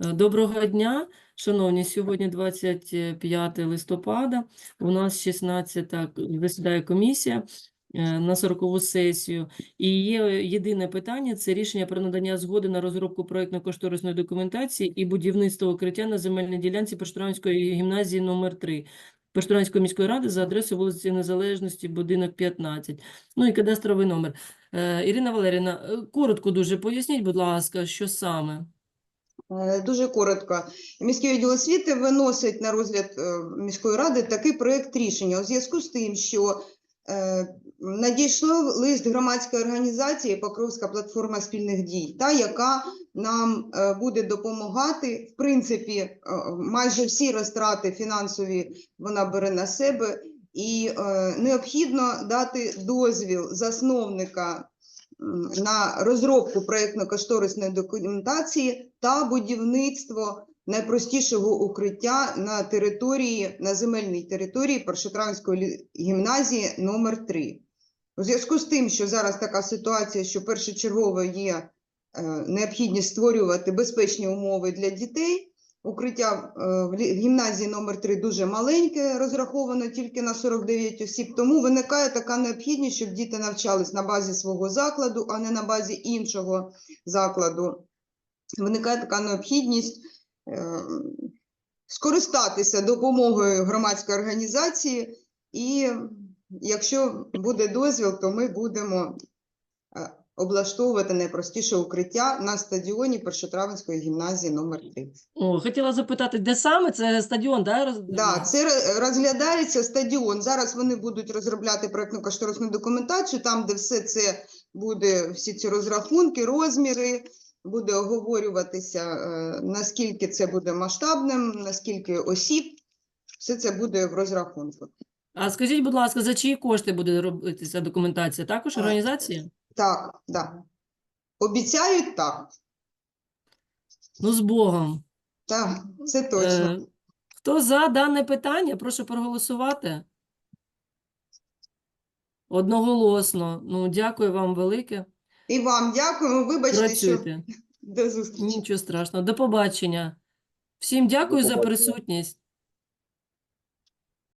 Е, Доброго дня, шановні. Сьогодні 25 листопада. У нас 16 засідає комісія е, на 40 сесію. І є єдине питання – це рішення про надання згоди на розробку проєктно-кошторисної документації і будівництво укриття на земельній ділянці Пошторанської гімназії номер 3 Пошторанської міської ради за адресою вулиці Незалежності, будинок 15. Ну і кадастровий номер. Е, Ірина Валерівна, е, коротко дуже поясніть, будь ласка, що саме? Е, Дуже коротко. Міський відділ освіти виносить на розгляд е, міської ради такий проєкт рішення у зв'язку з тим, що е, надійшло лист громадської організації Покровська платформа спільних дій, та яка нам буде допомагати. В принципі, майже всі розтрати фінансові вона бере на себе, і необхідно дати дозвіл засновника на розробку проєктно-кошторисної документації та будівництво найпростішого укриття на території, на земельній території Першотравенської лі- гімназії номер 3 У зв'язку з тим, що зараз така ситуація, що першочергово є е, необхідність створювати безпечні умови для дітей, укриття е, в гімназії номер 3 дуже маленьке, розраховано тільки на 49 осіб, тому виникає така необхідність, щоб діти навчались на базі свого закладу, а не на базі іншого закладу. Виникає така необхідність е, скористатися допомогою громадської організації, і якщо буде дозвіл, то ми будемо е, облаштовувати найпростіше укриття на стадіоні Першотравенської гімназії номер 3 О, хотіла запитати, де саме? Це стадіон, да? роз- Да, це розглядається стадіон. Зараз вони будуть розробляти проєктну кошторисну документацію, там, де все це буде, всі ці розрахунки, розміри, буде оговорюватися, е, наскільки це буде масштабним, наскільки осіб. Все це буде в розрахунку. А скажіть, будь ласка, за чиї кошти буде робитися документація? Також А, організація? Так, да. Обіцяють так. Ну, з Богом. Так, це точно. Е, Хто за дане питання, прошу проголосувати. Одноголосно. Ну, дякую вам велике. І вам дякуємо. Вибачте, що Працюйте. до зустрічі. Нічого страшного. До побачення. Всім дякую за побачення. присутність.